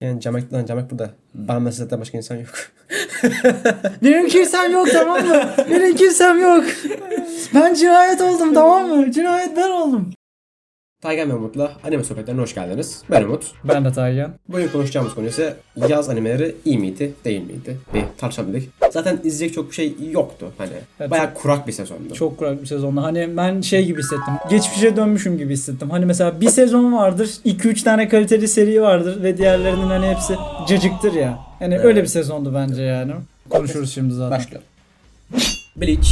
Yani Camek, lan Camek burada. Bana meslekten başka insan yok. Benim kimsem yok tamam mı? Benim kimsem yok. Ben cinayet oldum tamam mı? Cinayet ben oldum. Taygen ve Umut'la Anime Sohbetlerine hoş geldiniz. Ben Umut. Ben de Taygan. Bugün konuşacağımız konu ise yaz animeleri iyi miydi, değil miydi? Bir tartışalım dedik. Zaten izleyecek çok bir şey yoktu. Hani Evet, bayağı kurak bir sezondu. Çok kurak bir sezonda. Hani ben şey gibi hissettim. Geçmişe dönmüşüm gibi hissettim. Hani mesela bir sezon vardır. 2-3 tane kaliteli seri vardır. Ve diğerlerinin hani hepsi cacıktır ya. Yani öyle bir sezondu bence yani. Konuşuruz şimdi zaten. Başlayalım. Bleach,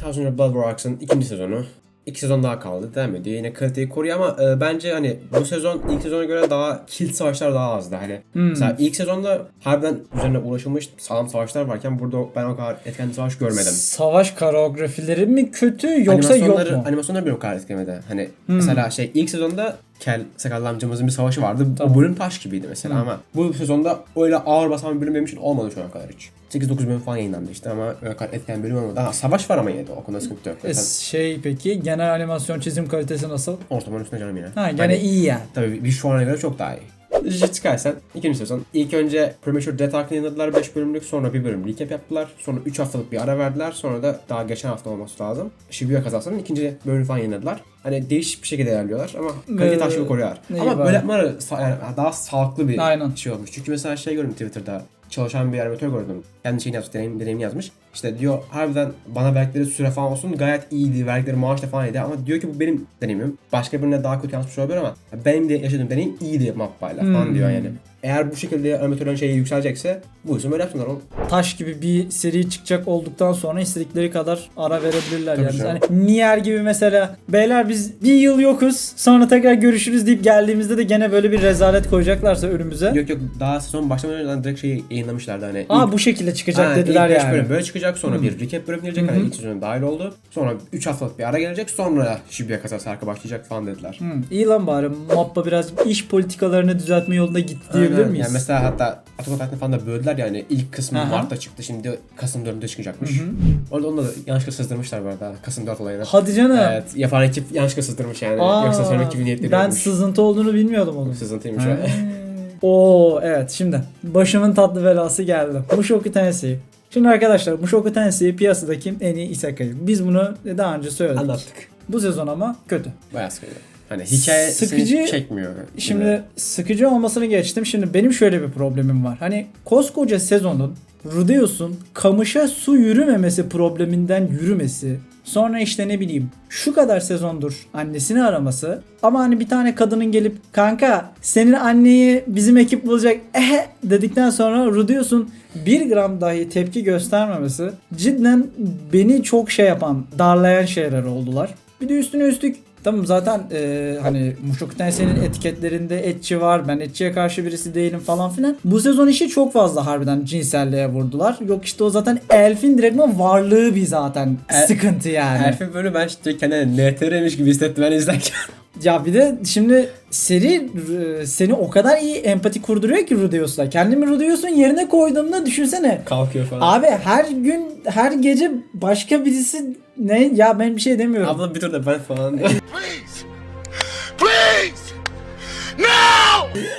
Thousand Year Blood War Arcs'ın ikinci sezonu. İki sezon daha kaldı. Devam ediyor. Yine kaliteyi koruyor ama e, bence hani bu sezon ilk sezona göre daha kilit savaşlar daha azdı. Hani Hmm. mesela ilk sezonda harbiden üzerine ulaşılmış sağlam savaşlar varken burada ben o kadar etken savaş görmedim. Savaş koreografileri mi kötü yoksa yok mu? Animasyonları beni o kadar etkilemedi. Hani mesela şey ilk sezonda Kel sakallı amcamızın bir savaşı vardı. O bölüm taş gibiydi mesela ama bu sezonda öyle ağır basan bir bölüm benim için olmadı şu ana kadar hiç. 8-9 bölüm falan yayınlandı işte ama öyle kadar etken bölüm olmadı. Ha, savaş var ama yine de o konuda sıkıntı yok. E, şey peki genel animasyon çizim kalitesi nasıl? ortamın üstüne canım yine. Ha gene Hani, iyi yani. Tabii bir şu ana göre çok daha iyi. Jujutsu Kaisen ikinci sezon. İlk önce Premature Death Arc'ını yayınladılar 5 bölümlük. Sonra bir bölüm recap yaptılar. Sonra 3 haftalık bir ara verdiler. Sonra da daha geçen hafta olması lazım. Shibuya kazasının ikinci bölümü falan yayınladılar. Hani değişik bir şekilde ilerliyorlar ama kalite Ee, taşını koruyorlar. iyi Ama böyle yapmaları yani daha sağlıklı bir Aynen. şey olmuş. Çünkü mesela şey gördüm Twitter'da çalışan bir animatör gördüm. Kendi şeyini yazmış, deneyim, deneyimini yazmış. İşte diyor harbiden bana verdikleri süre falan olsun gayet iyiydi. Verdikleri maaş da falan iyiydi ama diyor ki bu benim deneyimim. Başka birine daha kötü yansımış olabilir ama benim de yaşadığım deneyim iyiydi mappayla falan Hmm. diyor yani. Eğer bu şekilde animatörlerin şeyi yükselecekse bu yüzden böyle yapsınlar oğlum. taş gibi bir seri çıkacak olduktan sonra istedikleri kadar ara verebilirler Tabii yani. canım. Hani Nier gibi mesela beyler biz bir yıl yokuz sonra tekrar görüşürüz deyip geldiğimizde de gene böyle bir rezalet koyacaklarsa önümüze. Yok yok daha sezon başlamadan önce direkt şeyi yayınlamışlardı hani. Aa İlk- bu şekilde çıkacak Ha, dediler yani. bölüm böyle çıkacak sonra bir recap bölüm gelecek. Hani ilk sezon dahil oldu. Sonra 3 haftalık bir ara gelecek. Sonra Shibuya kazası arka başlayacak falan dediler. Hı, iyi lan bari Mappa biraz iş politikalarını düzeltme yolunda gitti diyebilir Aynen. miyiz? Yani mesela hatta Atak on falan da böldüler yani ilk kısmı Aha. Mart'ta çıktı şimdi Kasım 4'ünde çıkacakmış. Orada onu da yanlışlıkla sızdırmışlar bu arada Kasım 4 olayını. Hadi canım. Evet yapan ekip yanlışlıkla sızdırmış yani. Aa, Yoksa söylemek gibi niyetli ben değilmiş. sızıntı olduğunu bilmiyordum onun. Sızıntıymış o. Oo evet şimdi başımın tatlı belası geldi. Mushoku Tensei. Şimdi arkadaşlar Mushoku Tensei piyasadaki en iyi isekai. Biz bunu daha önce söyledik. Anlattık. Bu sezon ama kötü. Bayağı sıkıcı. Hani hikaye Sıkıcı- seni çekmiyor. Şimdi Yine. sıkıcı olmasını geçtim. Şimdi benim şöyle bir problemim var. Hani koskoca sezonun Rudeus'un kamışa su yürümemesi probleminden yürümesi. Sonra işte ne bileyim şu kadar sezondur annesini araması. Ama hani bir tane kadının gelip kanka senin anneyi bizim ekip bulacak ehe dedikten sonra Rudeus'un bir gram dahi tepki göstermemesi cidden beni çok şey yapan, darlayan şeyler oldular. Bir de üstüne üstlük Tamam zaten e, hani Mushoku Tensei'nin etiketlerinde etçi var. Ben etçiye karşı birisi değilim falan filan. Bu sezon işi çok fazla harbiden cinselliğe vurdular. Yok işte o zaten Elf'in direktman varlığı bir zaten El- sıkıntı yani. Herifin böyle ben işte kendine NTR'miş gibi hissettim ben izlerken. Ya bir de şimdi seri e, seni o kadar iyi empati kurduruyor ki Rudeus'la. Kendimi Rudeus'un yerine koyduğumda düşünsene. Kalkıyor falan. Abi her gün her gece başka birisi ne ya ben bir şey demiyorum. Abla bir dur da ben falan. Please! Please! No!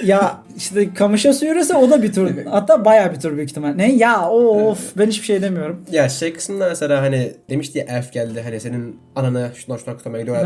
Ya işte kamışa yürüse o da bir tur. Hatta bayağı bir tur büyük ihtimal. Ne ya of ben hiçbir şey demiyorum. ya şey kısmında mesela hani demişti ya Elf geldi hani senin ananı şundan şundan kurtarmaya gidiyor.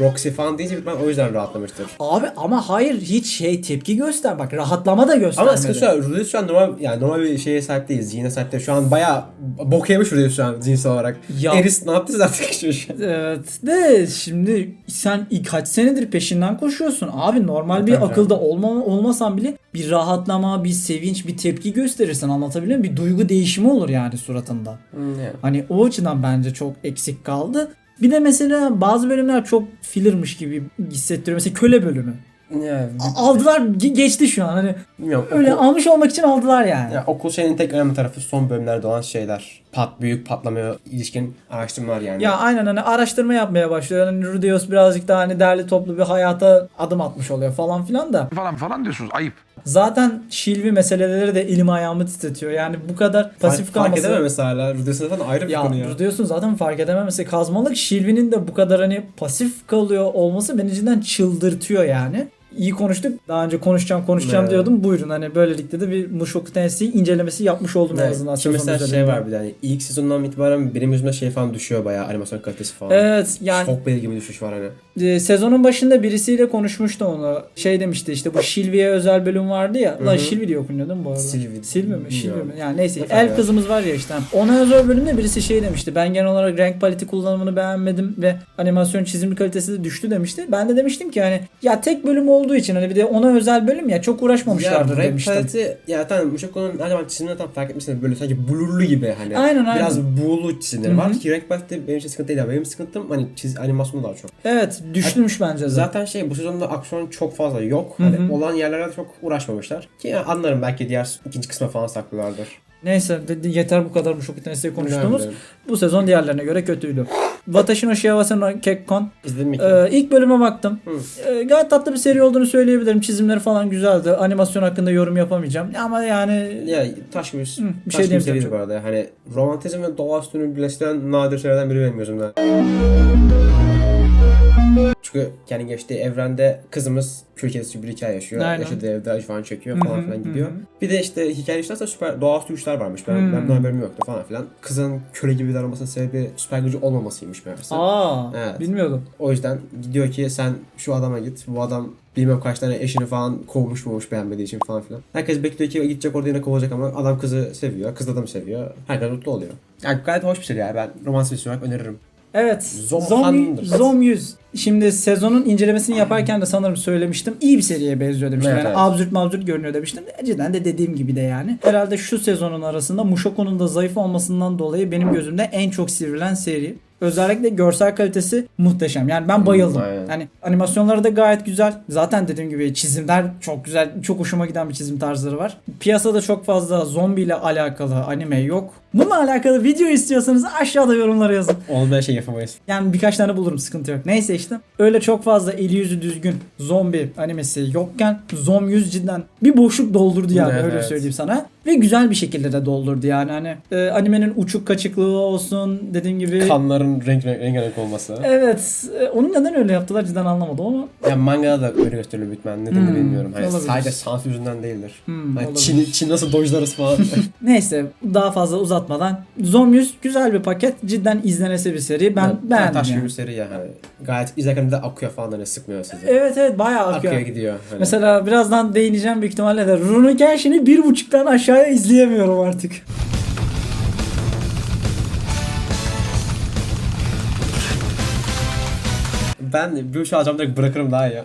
Roxy falan deyince ben o yüzden rahatlamıştır. Abi ama hayır hiç şey tepki göster bak rahatlama da göstermedi. Ama sıkıntı şu Rudeus şu an normal yani normal bir şeye sahip değil. Zihne sahip değil. Şu an bayağı bok yemiş Rudeus şu an zihinsel olarak. Ya- Eris ne yaptı artık şu an. Evet de şimdi sen kaç senedir peşinden koşuyorsun. Abi normal bir Tabii akılda olma, olmasan bile bir rahatlama, bir sevinç, bir tepki gösterirsen anlatabiliyor muyum? Bir duygu değişimi olur yani suratında. Hmm, yani. Hani o açıdan bence çok eksik kaldı. Bir de mesela bazı bölümler çok fillermiş gibi hissettiriyor. Mesela köle bölümü. Ya, Aldılar ge- geçti şu an hani bilmiyorum. öyle Okul, almış olmak için aldılar yani. ya, okul şeyinin tek önemli tarafı son bölümlerde olan şeyler. Pat büyük patlamaya ilişkin araştırmalar yani. Ya aynen hani araştırma yapmaya başlıyor. Hani Rudeus birazcık daha hani derli toplu bir hayata adım atmış oluyor falan filan da. Falan falan diyorsunuz. Ayıp. Zaten Şilvi meseleleri de elim ayağımı titretiyor. Yani bu kadar pasif fark, fark kalması. edemem mesela. Rudeus'un zaten ayrı bir Ya konu ya. Rudeus'un zaten fark edememesi kazmalık Şilvi'nin de bu kadar hani pasif kalıyor olması beni cidden çıldırtıyor yani. İyi konuştuk. Daha önce konuşacağım konuşacağım Evet. diyordum. Buyurun hani böylelikle de bir Mushoku Tensei incelemesi yapmış oldum en Evet. azından. Şimdi mesela şey var bir de hani ilk sezondan itibaren benim yüzümde şey falan düşüyor bayağı animasyon kalitesi falan. Evet yani Çok belirgin bir düşüş var hani. e, sezonun başında birisiyle konuşmuştum onu. Şey demişti işte bu Sylvie'ye özel bölüm vardı ya. Lan hı. Sylvie diye okunuyor değil mi bu arada? Sylvie. Sylvie mi? Bilmiyorum. mi? Yani neyse. Ne El var? kızımız var ya işte. Ona özel bölümde birisi şey demişti. Ben genel olarak renk paleti kullanımını beğenmedim ve animasyon çizim kalitesi de düştü demişti. Ben de demiştim ki hani ya tek bölüm olduğu için hani bir de ona özel bölüm ya çok uğraşmamışlardır ya, demiştim. paleti ya tamam Mushoku'nun her zaman çizimini tam fark etmişsiniz böyle sanki blurlu gibi hani. Aynen, aynen. Biraz buğulu çizimleri var ki renk paleti benim için sıkıntı değil. Benim sıkıntım hani çiz animasyonu daha çok. Evet düştümüş bence de. Zaten şey bu sezonda aksiyon çok fazla yok. Hı Hani olan yerlere çok uğraşmamışlar. Ki yani anlarım belki diğer ikinci kısma falan saklılardır. Neyse yeter bu kadar bu çok Tensei konuştuğumuz. Bu sezon diğerlerine göre kötüydü. Watashi no Shiawase no Kekkon. İzledin mi? Ee, ilk bölüme baktım. Ee, gayet tatlı bir seri olduğunu söyleyebilirim. Çizimleri falan güzeldi. Animasyon hakkında yorum yapamayacağım. Ama yani Ya taş gibi, bir taş şey gibi çok. bu arada. Hani romantizm ve doğaüstünü birleştiren nadir şeylerden biri benim gözümde. Çünkü kendi geçtiği evrende kızımız köy kedisi bir hikaye yaşıyor. Aynen. Yaşadığı evde acı falan çekiyor falan filan gidiyor. Bir de işte hikaye işlerse süper doğaüstü güçler varmış. Ben, Hmm. ben bundan haberim yoktu falan filan. Kızın köle gibi davranmasının sebebi süper gücü olmamasıymış meğerse. Aa, Evet. bilmiyordum. O yüzden diyor ki sen şu adama git. Bu adam bilmem kaç tane eşini falan kovmuş bulmuş beğenmediği için falan filan. Herkes bekliyor ki gidecek orada yine kovacak ama adam kızı seviyor. Kız da adamı seviyor. Herkes mutlu oluyor. Yani gayet hoş bir şey ya. Ben romans bir olarak öneririm. Evet. Zom Zom, Hundred. Zom 100. Şimdi sezonun incelemesini yaparken de sanırım söylemiştim. İyi bir seriye benziyor demiştim. Evet, yani evet. absürt mabsürt görünüyor demiştim. Cidden de dediğim gibi de yani. Herhalde şu sezonun arasında Mushoku'nun da zayıf olmasından dolayı benim gözümde en çok sivrilen seri. Özellikle görsel kalitesi muhteşem. Yani ben bayıldım. aynen. Yani animasyonları da gayet güzel. Zaten dediğim gibi çizimler çok güzel. Çok hoşuma giden bir çizim tarzları var. Piyasada çok fazla zombi ile alakalı anime yok. Bununla alakalı video istiyorsanız aşağıda yorumlara yazın. Olmayan şey yapamayız. Yani birkaç tane bulurum sıkıntı yok. Neyse işte öyle çok fazla eli yüzü düzgün zombi animesi yokken Zom 100 cidden bir boşluk doldurdu yani Evet. öyle söyleyeyim sana. Ve güzel bir şekilde de doldurdu yani hani e, animenin uçuk kaçıklığı olsun dediğim gibi. Kanların renk renk, renk olması. Evet e, onu neden öyle yaptılar cidden anlamadım ama Ya mangada da öyle gösteriliyor Bitmen. Nedenini Hmm, bilmiyorum. Hani olabilir. sadece sansür yüzünden değildir. Hmm, hani. Çin, Çin nasıl dojlarız falan. neyse daha fazla uzatmadan Zom 100 güzel bir paket cidden izlenesi bir seri ben Yani beğendim Taş gibi yani. bir seri ya. Hani gayet izlerken de akıyor falan hani sıkmıyor sizi. Evet evet bayağı akıyor. Akıyor gidiyor. Hani. Mesela birazdan değineceğim büyük ihtimalle de Rurouni Kenshin'i bir buçuktan aşağıya izleyemiyorum artık. Ben bir şey alacağım direkt bırakırım daha iyi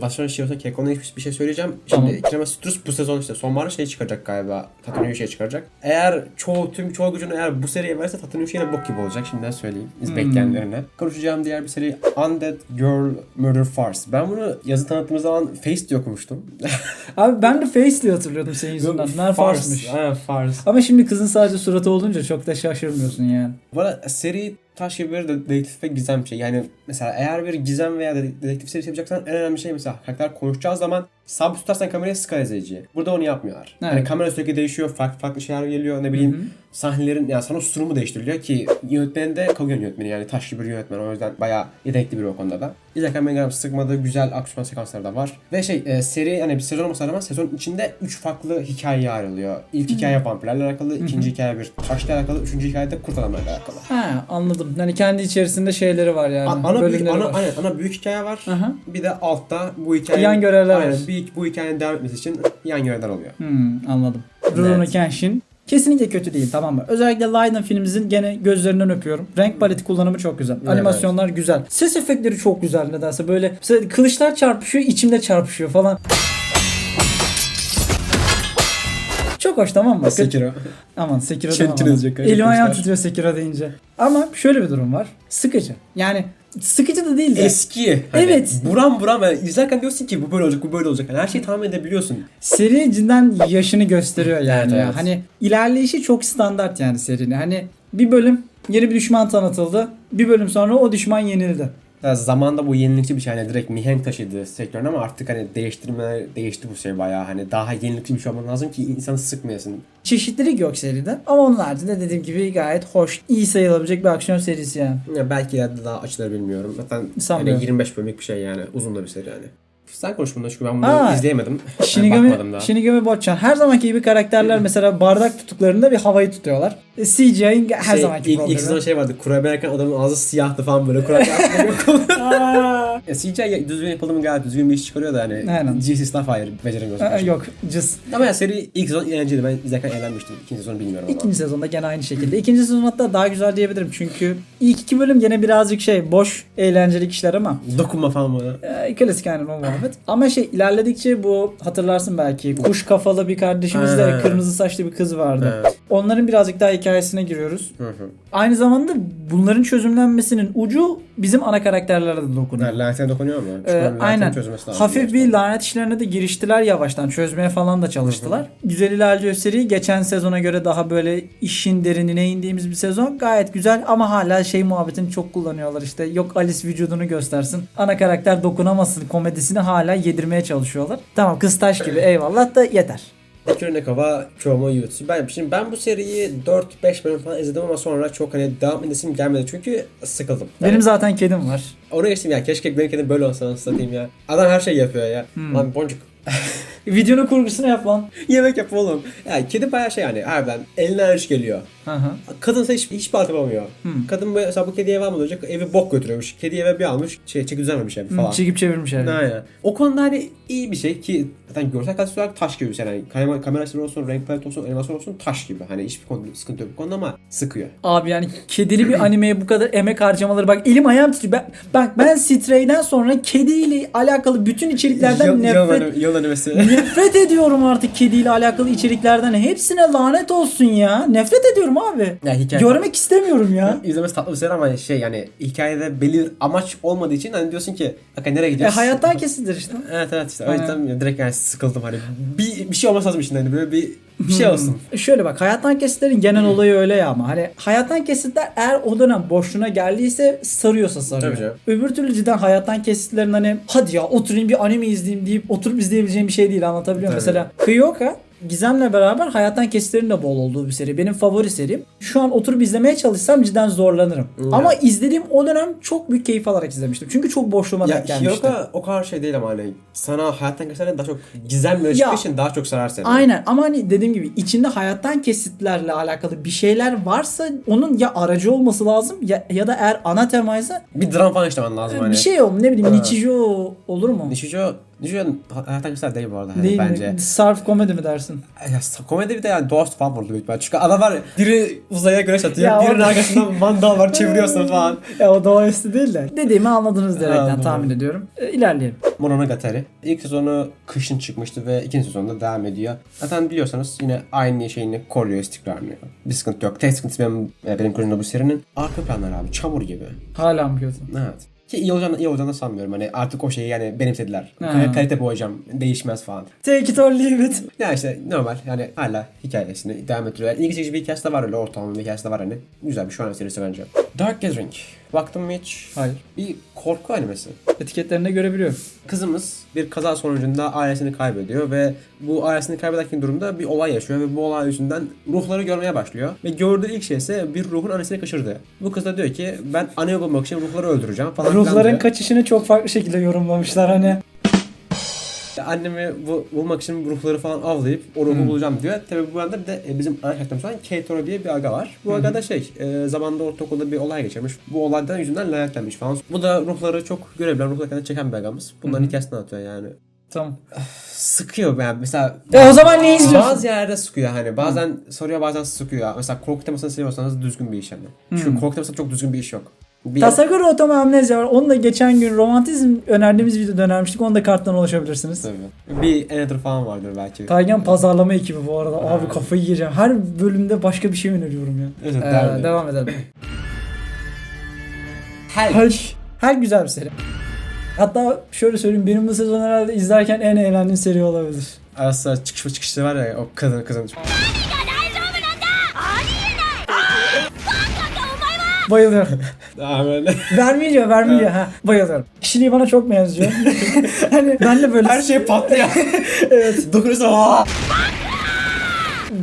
Başka şey olsa Keko'na hiçbir bir şey söyleyeceğim. Tamam. Şimdi Kirama Citrus bu sezon işte sonbahar şey çıkacak galiba. Tatooine şey çıkaracak. Eğer çoğu tüm çoğu gücünü eğer bu seriye verirse Tatooine yine bok gibi olacak. Şimdiden söyleyeyim. Biz Hmm. bekleyenlerine. Konuşacağım diğer bir seri Undead Girl Murder Farce. Ben bunu yazı tanıttığımız zaman Face diye okumuştum. Abi ben de Face diye hatırlıyordum senin yüzünden. Meğer Fars'mış. Aynen Farce. Ama şimdi kızın sadece suratı olunca çok da şaşırmıyorsun yani. Arada seri taş gibi bir de- dedektif ve gizem bir şey. Yani mesela eğer bir gizem veya dedek- dedektif serisi yapacaksan en önemli şey mesela karakter konuşacağı zaman sabit tutarsan kamerayı sıkar izleyiciye. Burada onu yapmıyorlar. Evet. Yani kamera sürekli değişiyor, farklı farklı şeyler geliyor ne bileyim. Hı hı. Sahnelerin yani sana sunumu değiştiriliyor ki yönetmenin de Kaguyan yönetmeni yani taş gibi bir yönetmen o yüzden bayağı yetenekli biri o konuda da. İzlerken beni gram sıkmadığı güzel aksiyon sekansları da var. Ve şey e, seri hani bir sezon olmasa rağmen sezon içinde 3 farklı hikayeye ayrılıyor. İlk hikaye vampirlerle alakalı, ikinci hikaye bir taşla alakalı, üçüncü hikaye de kurt adamlarla alakalı. Ha anladım. Yani kendi içerisinde şeyleri var yani. A- ana, büyük, ana, var. aynen, ana büyük hikaye var. Aha. Bir de altta bu hikaye Yan görevler var. aynen, bir, bu hikayenin devam etmesi için yan görevler oluyor. Hmm, anladım. Rurouni Evet. Kenshin kesinlikle kötü değil tamam mı? Özellikle Leiden filmimizin gene gözlerinden öpüyorum. Renk paleti kullanımı çok güzel. Evet. Animasyonlar güzel. Ses efektleri çok güzel nedense böyle. Mesela kılıçlar çarpışıyor içimde çarpışıyor falan. Çok hoş tamam mı? Sekiro. Aman Sekiro yazacak, Elim ayağım titriyor Sekiro deyince. Ama şöyle bir durum var. Sıkıcı. Yani sıkıcı da değil de. Eski. Hani Evet. Buram buram yani izlerken diyorsun ki bu böyle olacak, bu böyle olacak. Yani her şeyi tahmin edebiliyorsun. Seri cidden yaşını gösteriyor yani. Evet, ya. evet. Hani ilerleyişi çok standart yani serinin. Hani bir bölüm yeni bir düşman tanıtıldı. Bir bölüm sonra o düşman yenildi. Ya zamanda bu yenilikçi bir şey hani direkt mihenk taşıdı sektörün ama artık hani değiştirmeler değişti bu şey bayağı hani daha yenilikçi bir şey olman lazım ki insanı sıkmayasın. Çeşitlilik yok seride. Ama onun haricinde dediğim gibi gayet hoş, iyi sayılabilecek bir aksiyon serisi yani. Ya belki ileride daha açılır bilmiyorum. Zaten hani 25 bölümlük bir şey yani uzun da bir seri yani. Sen konuş bundan çünkü ben bunu Ha. izleyemedim. Shinigami, bakmadım daha. Shinigami Botchan. Her zamanki gibi karakterler mesela bardak tuttuklarında bir havayı tutuyorlar. E, CGI'nin her şey, zamanki ilk, problemi. ilk sezon şey vardı. Kurabiye yerken adamın ağzı siyahtı falan böyle. Yapmak Aa, Ya CGI düzgün yapıldı mı gayet düzgün bir iş çıkarıyor da hani. Aynen. GC Staff hayır beceremiyorsun. Aa, Yok cız. Ama ya seri ilk sezon eğlenceliydi. Ben izlerken eğlenmiştim. İkinci sezonu bilmiyorum ama. İkinci sezonda gene aynı şekilde. İkinci sezon hatta daha güzel diyebilirim çünkü ilk iki bölüm gene birazcık şey boş eğlenceli kişiler ama Dokunma falan böyle. e, klasik aynen o muhabbet. Ama şey ilerledikçe bu hatırlarsın belki kuş kafalı bir kardeşimiz de kırmızı saçlı bir kız vardı. Evet. Onların birazcık daha hikayesine giriyoruz. Hı hı. Aynı zamanda bunların çözümlenmesinin ucu bizim ana karakterlere de dokunuyor. Yani lanetine dokunuyor mu? Çünkü Ee, aynen. çözmesi lazım. Hafif bir gerçekten. lanet işlerine de giriştiler yavaştan. Çözmeye falan da çalıştılar. Güzel ilerliyor seri. Geçen sezona göre daha böyle işin derinine indiğimiz bir sezon. Gayet güzel ama hala şey muhabbetini çok kullanıyorlar işte. Yok Alice vücudunu göstersin. Ana karakter dokunamasın komedisini hala yedirmeye çalışıyorlar. Tamam kız taş gibi eyvallah da yeter. Kuronekova, Chomo Yutsu. Ben, şimdi ben bu seriyi 4-5 bölüm falan izledim ama sonra çok hani devam edesim gelmedi çünkü sıkıldım. Yani Benim zaten kedim var. Oraya geçtim ya keşke benim kedim böyle olsa satayım ya. Adam her şey yapıyor ya. Hmm. Lan boncuk. Videonun kurgusunu yap lan. Yemek yap oğlum. Ya kedi bayağı şey yani harbiden elinden iş geliyor. Hı hı. Kadınsa hiç, hiç part yapamıyor. Hmm. Kadın mesela bu kediye almadan önce evi bok götürüyormuş. Kediyi eve bir almış şey çeki düzenmemiş evi falan. Çekip çevirmiş yani. Aynen. O konuda hani iyi bir şey ki zaten görsel kalitesi olarak taş gibi bir şey. Yani kamera, kamera açıları olsun, renk paleti olsun, animasyon olsun taş gibi. Hani hiçbir konuda sıkıntı yok bu konuda ama sıkıyor. Abi yani kedili bir animeye bu kadar emek harcamaları bak elim ayağım titriyor. Ben, bak ben Stray'den sonra kediyle alakalı bütün içeriklerden Yıl- nefret yıl animesi. nefret ediyorum artık kediyle alakalı içeriklerden. Hepsine lanet olsun ya. Nefret ediyorum abi. ya hikaye Görmek istemiyorum ya. İzlemesi tatlı bir seri ama şey yani hikayede belli bir amaç olmadığı için hani diyorsun ki Hakikaten nereye E gidiyorsun? hayattan kesilir işte. Evet evet işte o Aynen. yüzden direkt yani sıkıldım hani bir, bir şey olması lazım içinde hani böyle bir bir şey olsun. Şöyle bak hayattan kesitlerin genel olayı öyle ya ama hani hayattan kesitler eğer o dönem boşluğuna geldiyse sarıyorsa sarıyor. Tabii canım. Öbür türlü cidden hayattan kesitlerin hani hadi ya oturayım bir anime izleyeyim deyip oturup izleyebileceğim bir şey değil anlatabiliyor muyum? Tabii. Mesela Kyoka Gizem'le beraber hayattan kesitlerin de bol olduğu bir seri. Benim favori serim. Şu an oturup izlemeye çalışsam cidden zorlanırım. Evet. Ama izlediğim o dönem çok büyük keyif alarak izlemiştim. Çünkü çok boşluğuma Ya denk gelmişti. Hiroka o kadar şey değil ama hani sana hayattan geçen daha çok gizem ve Ya. için daha çok sarar seni. Aynen ama hani dediğim gibi içinde hayattan kesitlerle alakalı bir şeyler varsa onun ya aracı olması lazım ya, ya da eğer ana temaysa Bir dram falan işlemen lazım hani. bir şey olur ne bileyim. Nichijou olur mu? Nishijo, Nishijo'nun hayattan geçen değil bu arada hani Değil bence. mi? Sarf komedi mi dersin? Ya komedi bir de yani doğaüstü falan vurdu büyük ihtimalle. Çünkü adam var biri uzaya güneş atıyor, Ya birinin o- arkasından mandal var çeviriyorsun falan. Ya o doğaüstü değil de. Dediğimi anladınız diyerekten tahmin ediyorum. E, ilerleyelim. Mononogatari. İlk sezonu kışın çıkmıştı ve ikinci sezonda devam ediyor. Zaten biliyorsanız yine aynı şeyini koruyor, istikrarlıyor. Bir sıkıntı yok. Tek sıkıntı benim, e, benim gözümde bu serinin arka planları abi. Çamur gibi. Hala mı kötü? Evet. Ki iyi olacağını, iyi olacağını sanmıyorum. Hani artık o şeyi yani benimsediler. Ha. Kalite bu hocam. Değişmez falan. Take it or leave it. Ya işte normal yani hala hikayesini devam ettiriyor. Yani ilgi çekici bir hikayesi de var öyle ortalama bir hikayesi de var hani. Güzel bir şu an serisi bence. Dark Gathering. Baktım mı hiç? Hayır. Bir korku animesi. Etiketlerinde görebiliyorum. Kızımız bir kaza sonucunda ailesini kaybediyor ve bu ailesini kaybederken durumda bir olay yaşıyor ve bu olay yüzünden ruhları görmeye başlıyor. Ve gördüğü ilk şey ise bir ruhun annesini kaçırdı. Bu kız da diyor ki ben anneyi bulmak için ruhları öldüreceğim falan Ruhların kaçışını çok farklı şekilde yorumlamışlar hani. Annemi bu, bulmak için ruhları falan avlayıp o ruhu bulacağım diyor. Tabi bu bir de e, bizim ana karakterimiz olan Keitoro diye bir aga var. Bu aga da şey e, zamanda ortaokulda bir olay geçirmiş. Bu olaydan yüzünden lanetlenmiş falan. Bu da ruhları çok görebilen, ruhları kendine çeken bir agamız. Bunların hikayesini anlatıyor yani. Tamam. Sıkıyor yani mesela E o zaman ne izliyorsun? bazı yerde sıkıyor hani bazen soruyor bazen sıkıyor. Mesela korku temasını seviyorsanız düzgün bir iş yani. Çünkü korku temasında çok düzgün bir iş yok. Bir Tasaguro Otomo Amnesia var. Onu da geçen gün romantizm önerdiğimiz videoda önermiştik. Onu da karttan ulaşabilirsiniz. Tabii. Bir Another falan vardır belki. Taygen pazarlama ekibi bu arada. Abi kafayı yiyeceğim. Her bölümde başka bir şey öneriyorum ya. Evet, Ee, devam edelim. Her Her, her güzel bir seri. Hatta şöyle söyleyeyim benim bu sezon herhalde izlerken en eğlendiğim seri olabilir. arası çıkış çıkışı var ya o kadın kızın. Bayılıyorum. Daha böyle. vermiyor. ha, bayılıyorum. Kişiliği bana çok benziyor. hani ben de böyle Her şey patlıyor. evet. Dokunuyorsun. Aa!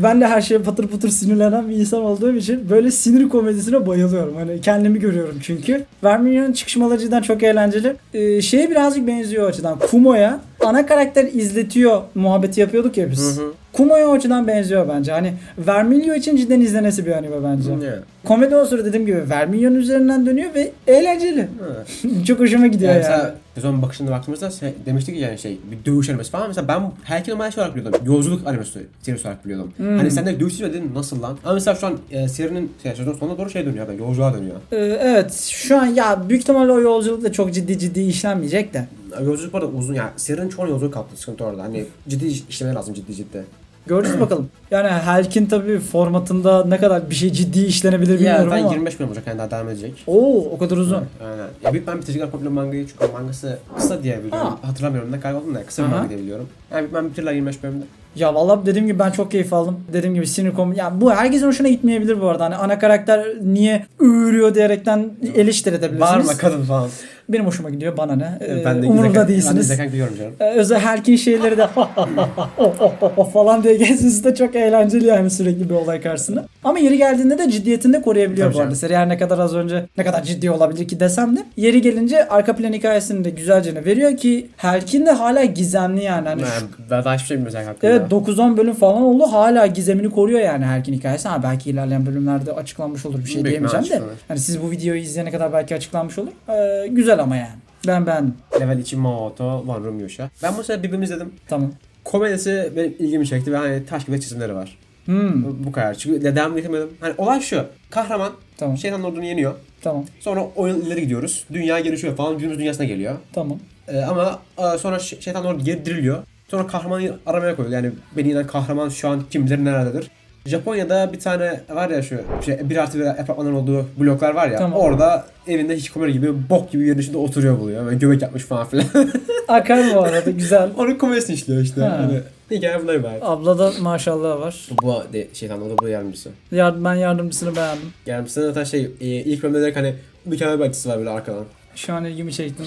ben de her şeye patır patır sinirlenen bir insan olduğum için böyle sinir komedisine bayılıyorum. Hani kendimi görüyorum çünkü. Vermilion'un çıkışmaları cidden çok eğlenceli. Ee, şeye birazcık benziyor o açıdan. Kumo'ya ana karakter izletiyor muhabbeti yapıyorduk ya biz. Hı hı. Kumo'ya o açıdan benziyor bence. Hani Vermillion için cidden izlenesi bir anime bence. Yeah. Komedi unsuru dediğim gibi Vermillion üzerinden dönüyor ve eğlenceli. Evet. çok hoşuma gidiyor Yani yani. mesela sezon bakışında baktığımızda şey, demiştik ki yani şey bir dövüş animesi falan mesela ben herkes ama şey olarak biliyordum. Yolculuk animesi serisi olarak biliyordum. Hmm. Hani sen de dövüş dedim nasıl lan? Ama mesela şu an e, serinin şey, sezon sonuna doğru şey dönüyor. Yani, yolculuğa dönüyor. Ee, evet şu an ya büyük ihtimalle o yolculuk da çok ciddi ciddi işlenmeyecek de. Yolculuk bu arada uzun yani serinin çoğu yolculuk kaplı sıkıntı orada. Hani ciddi iş- işlemeye lazım ciddi ciddi. Görürüz bakalım. Yani Helkin tabii formatında ne kadar bir şey ciddi işlenebilir Ya bilmiyorum ama. 25 bölüm olacak yani daha devam edecek. Oo o kadar uzun. Aynen. Ya büyük ben bitirecekler komple mangayı çünkü mangası kısa diye biliyorum. Ha. Hatırlamıyorum ne kayboldum da kısa bir Aha. manga diye biliyorum. Yani büyük ben bitirirler 25 bölümde. Ya vallahi dediğim gibi ben çok keyif aldım. Dediğim gibi sinir kom ya bu herkesin hoşuna gitmeyebilir bu arada. Hani ana karakter niye ığırıyor diyerekten eleştirebilirsiniz. Bağırma kadın falan. Benim hoşuma gidiyor bana ne. Ee, ben de umurumda izlerken- Ben de değilsiniz. gülüyorum canım. Ee, özel Helkin şeyleri de falan diye geçmesi de çok eğlenceli yani sürekli bir olay karşısında. Ama yeri geldiğinde de ciddiyetini de koruyabiliyor Tabii bu arada. Seri her ne kadar az önce ne kadar ciddi olabilir ki desem de yeri gelince arka plan hikayesini de güzelce veriyor ki Helkin de hala gizemli yani. Hani şu- ben daha hiçbir şey bilmiyorum hakkında. Evet 9-10 bölüm falan oldu. Hala gizemini koruyor yani Helkin hikayesi. Ha belki ilerleyen bölümlerde açıklanmış olur bir şey Büyük diyemeyeceğim de. Hani siz bu videoyu izleyene kadar belki açıklanmış olur. Ee, güzel ama yani. Ben beğendim. Level 2 Maoto, One Room Yusha. Ben bu sefer bir bölüm izledim. Tamam. Komedisi benim ilgimi çekti ve hani taş gibi çizimleri var. Hmm, Bu, bu kadar. Çünkü devam getirmedim. Hani olay şu. Kahraman tamam. şeytan ordunu yeniyor. Tamam. Sonra oyun ileri gidiyoruz. Dünya gelişiyor falan. Günümüz dünyasına geliyor. Tamam. Ee, ama e, sonra şeytan ordu geri diriliyor. Sonra kahramanı aramaya koyuyor. Yani beni inen kahraman şu an kim bilir nerededir. Japonya'da bir tane var ya şu şey, bir artı bir apartmanların olduğu bloklar var ya. Tamam. Orada evinde hiç komedi gibi bok gibi yerin içinde oturuyor buluyor. Böyle göbek yapmış falan filan. Akar bu arada güzel. Onun komedisini işliyor işte. Ha. Hani, hikaye bunlar ibaret. Ablada maşallah var. Bu de, şeytan orada bu yardımcısı. Yardım, ben yardımcısını beğendim. Yardımcısı zaten şey e, ilk bölümde direkt hani mükemmel bir açısı var böyle arkadan. Şu an ilgimi çekti.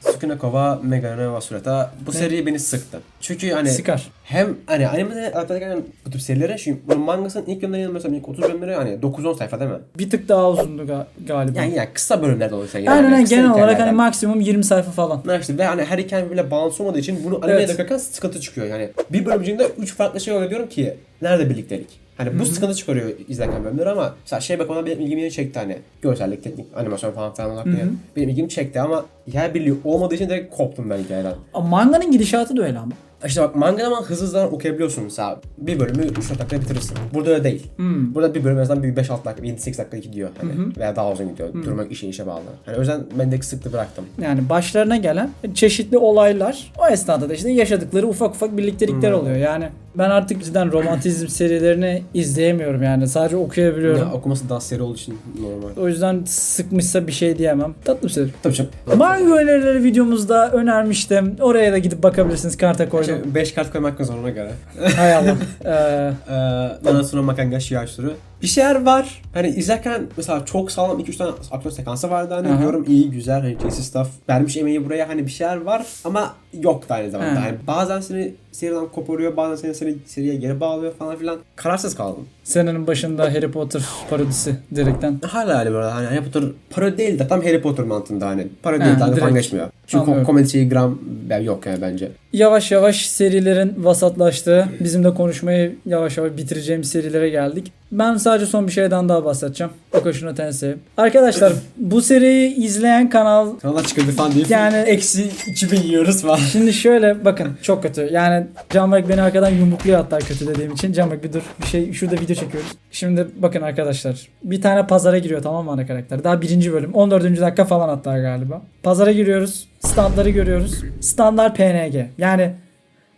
Sukunakova, Megane Vasurata bu Ne? seri beni sıktı. Çünkü hani Sıkar. hem hani animede adapte edilen bu tip serilere şimdi bunun mangasının ilk bölümleri yanılmıyorsam ilk 30 bölümleri hani 9-10 sayfa değil mi? Bir tık daha uzundu ga- galiba. Yani, yani kısa bölümler de olursa yani. Aynen kısa genel olarak hani maksimum 20 sayfa falan. Ha işte ve hani her hikaye birbirine bağlantısı olmadığı için bunu animeye Evet. dökerken sıkıntı çıkıyor yani. Bir bölüm içinde 3 farklı şey oluyor diyorum ki nerede birliktelik? Hani bu sıkıntı çıkarıyor izlerken bölümleri ama mesela şey bak ona benim ilgimi çekti hani görsellik, teknik, animasyon falan falan olarak yani. benim ilgimi çekti ama hikaye birliği olmadığı için direkt koptum ben hikayeden. Ama manganın gidişatı da öyle ama. İşte bak manga ama hızlı hızlı okuyabiliyorsun mesela. Bir bölümü 3 dakikada bitirirsin. Burada öyle değil. Hmm. Burada bir bölüm en azından bir 5-6 dakika, 7-8 dakika gidiyor hani. Veya daha uzun gidiyor. Durmak işe işe bağlı. Hani o yüzden ben de sıktı bıraktım. Yani başlarına gelen çeşitli olaylar o esnada da işte yaşadıkları ufak ufak birliktelikler oluyor. Yani ben artık cidden romantizm serilerini izleyemiyorum yani sadece okuyabiliyorum. Ya, okuması daha seri olduğu için normal. O yüzden sıkmışsa bir şey diyemem. Tatlı bir seri. Tabii canım. Manga önerileri videomuzda önermiştim. Oraya da gidip bakabilirsiniz. Karta koydum. 5 kart koymak var ona göre. Hay Allah. Ee, Ee, Nanatsuno Makanga Shiyatsuru. Bir şeyler var. Hani izlerken mesela çok sağlam 2-3 tane aksiyon sekansı vardı. Hani Aha. diyorum iyi güzel hani JC stuff. Vermiş emeği buraya hani bir şeyler var ama yok da aynı zamanda. Hani bazen seni seriden koparıyor bazen seni, seni seriye geri bağlıyor falan filan. Kararsız kaldım. senenin başında Harry Potter parodisi direkten. Hala öyle böyle hani Harry Potter parodi değil de tam Harry Potter mantığında hani. Parodi değil dalga falan geçmiyor. Çünkü Anlıyorum. ko- komedi şeyi gram yok yani bence. Yavaş yavaş serilerin vasatlaştığı, bizim de konuşmayı yavaş yavaş bitireceğimiz serilere geldik. Ben sadece son bir şeyden daha bahsedeceğim. Okashino Tensei. Arkadaşlar bu seriyi izleyen kanal Kanallar çıkıldı falan değil. Yani- eksi 2000 yiyoruz falan. Şimdi şöyle bakın çok kötü. Yani Canberk beni arkadan yumrukluyor hatta kötü dediğim için. Canberk bir dur bir şey şurada video çekiyoruz. Şimdi bakın arkadaşlar. Bir tane pazara giriyor tamam mı ana karakter? Daha birinci bölüm. 14. dakika falan hatta galiba. Pazara giriyoruz. Standları görüyoruz. Standlar PNG. Yani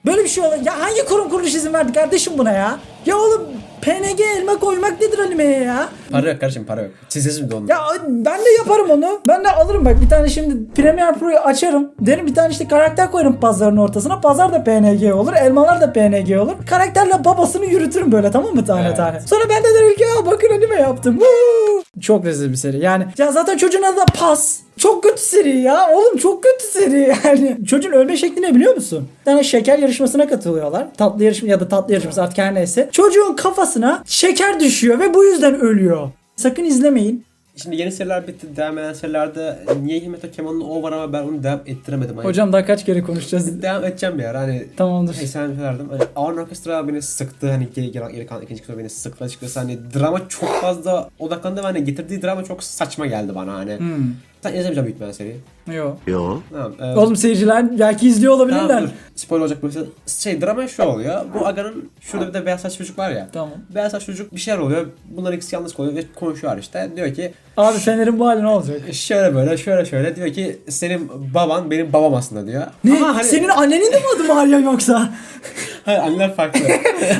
böyle bir şey olur. Ya hangi kurum kuruluş izin verdi kardeşim buna ya? Ya oğlum PNG elma koymak nedir animeye ya? Para yok kardeşim para yok. Çizesi de onun. Ya ben de yaparım onu. Ben de alırım bak bir tane şimdi Premiere Pro'yu açarım. Derim bir tane işte karakter koyarım pazarın ortasına. Pazar da PNG olur. Elmalar da PNG olur. Karakterle babasını yürütürüm böyle tamam mı tane Evet. tane. Sonra ben de derim ki ya bakın anime yaptım. Woo! Çok rezil bir seri. Yani ya zaten çocuğun adı da Pas. Çok kötü seri ya. Oğlum çok kötü seri yani. Çocuğun ölme şekli ne biliyor musun? Bir tane şeker yarışmasına katılıyorlar. Tatlı yarışma ya da tatlı yarışması artık her neyse. Çocuğun kafasına şeker düşüyor ve bu yüzden ölüyor. Sakın izlemeyin. Şimdi yeni seriler bitti. Devam eden serilerde niye Himmet Kemal'ın o var ama ben onu devam ettiremedim. Hani Hocam daha kaç kere konuşacağız? devam edeceğim bir ara. Hani Tamamdır. Hey sen söylerdim. Hani Ağır Orkestra beni sıktı. Hani geri, geri, geri kalan ikinci kısmı beni sıktı açıkçası. Hani drama çok fazla odaklandı ve hani getirdiği drama çok saçma geldi bana hani. Hmm. Sen izlemeyeceğim büyük ihtimalle seriyi. Yo. Yo. Tamam. e, Oğlum seyirciler belki izliyor olabilirler. Tamam dur. Spoiler olacak burası. Şey drama şu oluyor. Bu Aga'nın şurada bir de beyaz saç çocuk var ya. Tamam. Beyaz saç çocuk bir şeyler oluyor. Bunlar ikisi yalnız kalıyor ve konuşuyor işte. Diyor ki Abi Fener'in bu hali ne olacak? şöyle böyle şöyle şöyle diyor ki senin baban benim babam aslında diyor. Ne? Ama hani, Senin annenin de mi adı Maria yoksa? hayır anneler farklı.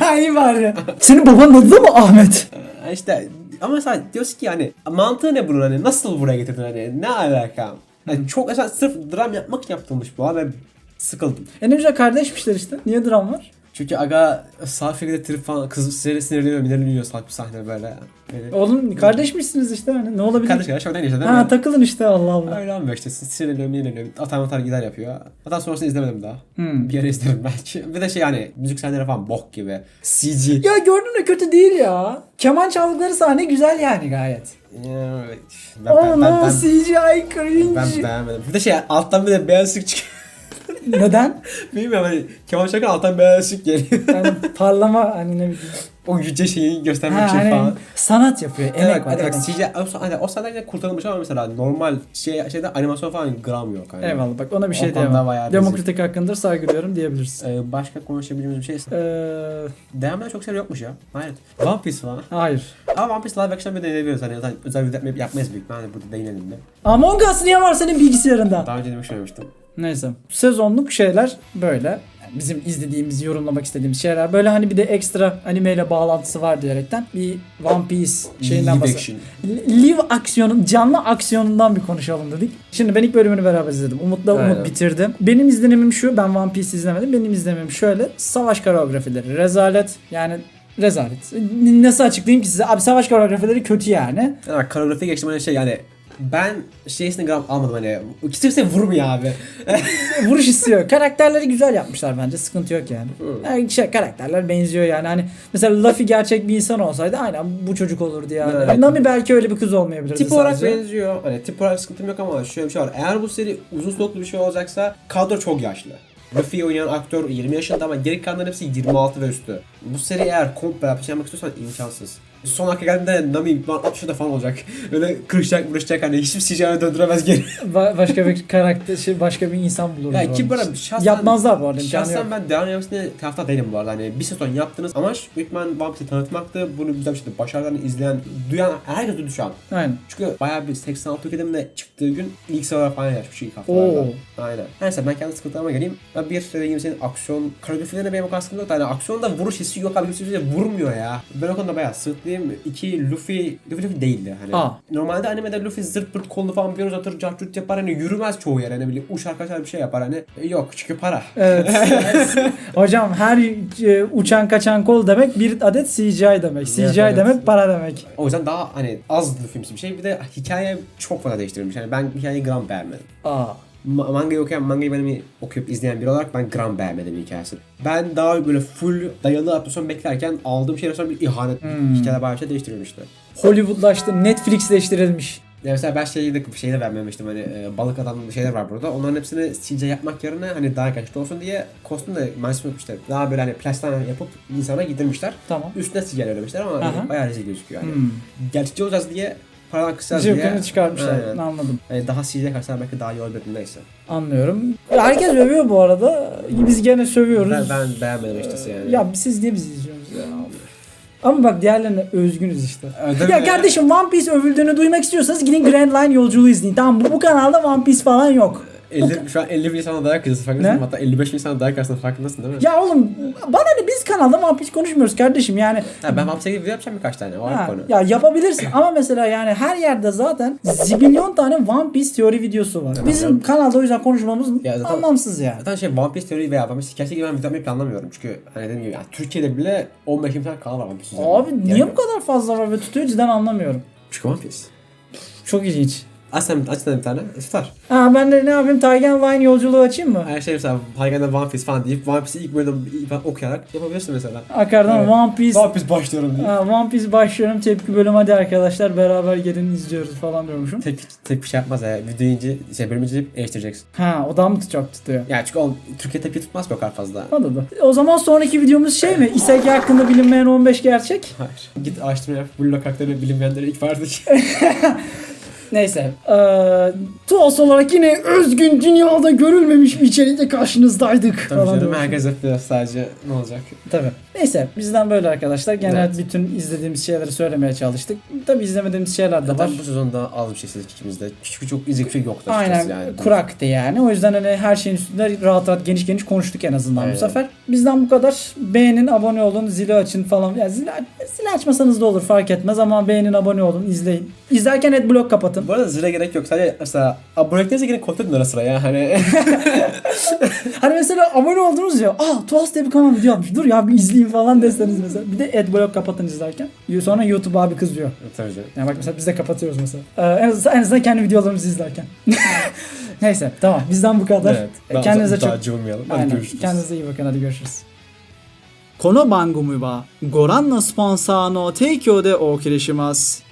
Ha iyi bari. Senin babanın adı da mı Ahmet? işte ama mesela diyorsun ki hani mantığı ne bunun hani nasıl buraya getirdin hani ne alaka? Hani çok mesela sırf dram yapmak için yaptırılmış bu abi sıkıldım. E ne güzel kardeşmişler işte. Niye dram var? Çünkü aga sağ şekilde trip falan kız sinirleniyor sinirleniyor salak bir sahne böyle. böyle. Oğlum kardeşmişsiniz işte hani ne olabilir? Kardeş kardeş oradan işte değil Ha mi? takılın işte Allah Allah. Öyle olmuyor işte sinirleniyor sinirleniyor atar atar gider yapıyor. Hatta sonrasını izlemedim daha. Hmm. Bir yere izlemedim belki. Bir de şey yani müzik sahneleri falan bok gibi. CG. Ya gördün mü kötü değil ya. Keman çaldıkları sahne güzel yani gayet. Ya, ben, Oh ben, ben, no ben, CGI ben cringe. beğenmedim. Bir de şey alttan bir de beyaz ışık çıkıyor. Neden? Bilmiyorum hani Kemal Şakir alttan beyaz ışık geliyor. Yani parlama hani ne bileyim. o yüce şeyi göstermek için hani falan. sanat yapıyor. Emek Evet, var. evet. CGI, o, hani, o sahneler kurtarılmış ama mesela normal şey, şeyde animasyon falan gram yok. Hani. Eyvallah bak ona bir şey diyemem. Demokratik hakkındır saygı duyuyorum diyebiliriz. Ee, başka konuşabileceğimiz bir şey ise. Ee, Devam eden çok seri yokmuş ya. Hayret. One Piece falan. hayır. Ama One Piece live action'da bir deneyebiliriz. Hani zaten özel yapmayı- yapmayız büyük. ihtimalle burada değinelim de. Among Us niye var senin bilgisayarında? Daha önce demiş söylemiştim. Neyse. Sezonluk şeyler böyle. Yani bizim izlediğimiz, yorumlamak istediğimiz şeyler. Böyle hani bir de ekstra animeyle bağlantısı var diyerekten bir One Piece şeyinden bahsedelim. Live aksiyonun, canlı aksiyonundan bir konuşalım dedik. Şimdi ben ilk bölümünü beraber izledim. Umut'la Aynen. Umut bitirdi. Benim izlenimim şu. Ben One Piece izlemedim. Benim izlenimim şöyle. Savaş koreografileri. Rezalet. Yani rezalet. Nasıl açıklayayım ki size? Abi savaş koreografileri kötü yani. Yani koreografi geçtim hani şey yani ben şeysini gram almadım hani. Kimse vurmuyor abi. Vuruş istiyor. Karakterleri güzel yapmışlar bence. Sıkıntı yok yani. yani şey, karakterler benziyor yani. Hani mesela Luffy gerçek bir insan olsaydı aynen bu çocuk olurdu yani. Evet. Nami belki öyle bir kız olmayabilirdi Tip olarak sadece. benziyor. Hani tip olarak sıkıntım yok ama şöyle bir şey var. Eğer bu seri uzun soluklu bir şey olacaksa kadro çok yaşlı. Luffy oynayan aktör 20 yaşında ama geri kalanların hepsi 26 ve üstü. Bu seri eğer komple yapmak istiyorsan imkansız. Son dakika geldiğinde Nami falan 60 yaşında falan olacak. Öyle kırışacak vuruşacak hani hiçbir CGI'ye döndüremez geri. Ba- başka bir karakter, şey, başka bir insan bulurdu. Ya ki bana şahsen- Yapmazlar bu arada Şahsen ben devam etmesine taraftar değilim bu arada. Hani bir sezon yaptınız amaç ihtimalle One Piece'i tanıtmaktı. Bunu güzel bir şekilde başarılarını izleyen, duyan herkes duydu şu an. Aynen. Çünkü bayağı bir 86 ülkede mi çıktığı gün ilk sıralar falan yaşmış ilk haftalarda. Oo. Aynen. Neyse ben kendi sıkıntılarıma geleyim. Ben bir dediğim senin aksiyon, koreografilerine benim o sıkıntım yok. da Yani aksiyonda vuruş hissi yok abi. Kimse bize vurmuyor ya. Ben o konuda bayağı sırtlıyım. İki Luffy, Luffy Luffy değildi hani. Aa. Normalde animede Luffy zırt pırt kolunu falan bir uzatır, cahçut yapar hani yürümez çoğu yer hani böyle uçar kaçar bir şey yapar hani. E, yok çünkü para. Evet. Hocam her e, uçan kaçan kol demek bir adet CGI demek. CGI Evet, evet. demek para demek. O yüzden daha hani az Luffy'msi bir şey. Bir de hikaye çok fazla değiştirilmiş. Yani ben hikayeyi gram beğenmedim. Aa. Ma- mangayı okuyan, mangayı benim okuyup izleyen biri olarak ben gram beğenmedim hikayesini. Ben daha böyle full dayalı adaptasyon beklerken aldığım şeyler sonra bir ihanet. Hmm. Hikaye bayağı bir şey değiştirilmişti. Hollywoodlaştı, Netflixleştirilmiş. Ya mesela ben şeyi de, şeyi de beğenmemiştim hani e, balık adam şeyler var burada. Onların hepsini CGI yapmak yerine hani daha kaçta olsun diye kostüm de malzeme yapmışlar. Daha böyle hani plastik yapıp insana giydirmişler. Tamam. Üstüne CGI ödemişler ama hani Aha. bayağı rezil gözüküyor. Yani. Hmm. Gerçekçi olacağız diye paradan kısacağız diye. Cıvkını çıkarmışlar. Aynen. Anladım. Hani daha CGI kaçsalar belki daha iyi olabilirdi neyse. Anlıyorum. Herkes övüyor bu arada. Biz gene sövüyoruz. Ben, ben beğenmedim açıkçası yani. Ya siz niye bizi izliyorsunuz ya? Ama bak diğerlerine özgünüz işte. Öyle ya mi? kardeşim One Piece övüldüğünü duymak istiyorsanız gidin Grand Line yolculuğu izleyin. Tamam bu, bu kanalda One Piece falan yok. 50, şu an 50 bin insana dayak yiyorsun farkındasın Ne? mı? Hatta 55 bin insana dayak yiyorsun farkındasın değil mi? Ya oğlum bana ne biz kanalda One Piece konuşmuyoruz kardeşim yani. Ha, ben hapse gibi video yapacağım birkaç tane. O ayrı Ha, konu. ya yapabilirsin ama mesela yani her yerde zaten zibilyon tane One Piece teori videosu var. Bizim kanalda o yüzden konuşmamız Ya zaten- anlamsız yani. Zaten şey One Piece teoriyi veya One Piece hikayesi gibi ben video yapmayı planlamıyorum. Çünkü hani dediğim gibi yani Türkiye'de bile 15 bin tane kanal var One Piece üzerinde. Abi niye bu kadar fazla var ve tutuyor cidden anlamıyorum. Çünkü One Piece. Çok ilginç. Aç sen aç sen bir tane tutar. Ha ben de ne yapayım Taygen Vine yolculuğu açayım mı? Her şey mesela Hagen'de One Piece falan deyip One Piece'i ilk bölümde okuyarak yapabilirsin mesela. Akardan Evet. One Piece One Piece başlıyorum diye. Ha, One Piece başlıyorum tepki bölüm hadi arkadaşlar beraber gelin izliyoruz falan diyormuşum. Tek, tek bir şey yapmaz ya. Video ince, şey bölümü izleyip eleştireceksin. Ha o da mı çok tutuyor? Yani çünkü o Türkiye tepki tutmaz o kadar fazla. Anladım. O zaman sonraki videomuz şey mi? Isekai hakkında bilinmeyen 15 gerçek. Hayır. Git araştırma yap. Blue karakterleri bilinmeyenleri ilk vardır. Neyse. Ee, olarak yine özgün dünyada görülmemiş bir içerikle karşınızdaydık. Tabii falan canım herkes yapıyor sadece ne olacak? Tabii. Neyse bizden böyle arkadaşlar. Genel Evet. bütün izlediğimiz şeyleri söylemeye çalıştık. Tabii izlemediğimiz şeyler de var. Bu sezonda az bir şey izledik ikimizde. Çünkü çok izleyecek bir şey yoktu Aynen yani. kuraktı yani. O yüzden hani her şeyin üstünde rahat rahat geniş geniş konuştuk en azından Aynen. bu sefer. Bizden bu kadar. Beğenin, abone olun, zili açın falan. Ya zili, zili açmasanız da olur fark etmez ama beğenin, abone olun, izleyin. İzlerken adblock kapatın. Bu arada zile gerek yok. Sadece mesela aboneliklerinize gelin kontrol edin ara sıra ya. Hani Hani mesela abone oldunuz ya. Aa Tuas diye bir kanal video yapmış. Dur ya bir izleyeyim falan deseniz mesela. Bir de adblock kapatın izlerken. Sonra YouTube abi kızıyor. Tabii canım. Yani bak mesela biz de kapatıyoruz mesela. Ee, en, azından, en azından kendi videolarımızı izlerken. Neyse tamam bizden bu kadar. Evet. Ee, Daha, Kendinize daha çok cıvılmayalım. Hadi Aynen. görüşürüz. Kendinize iyi bakın. Hadi görüşürüz. この番組はご覧のスポンサーの提供でお送りします。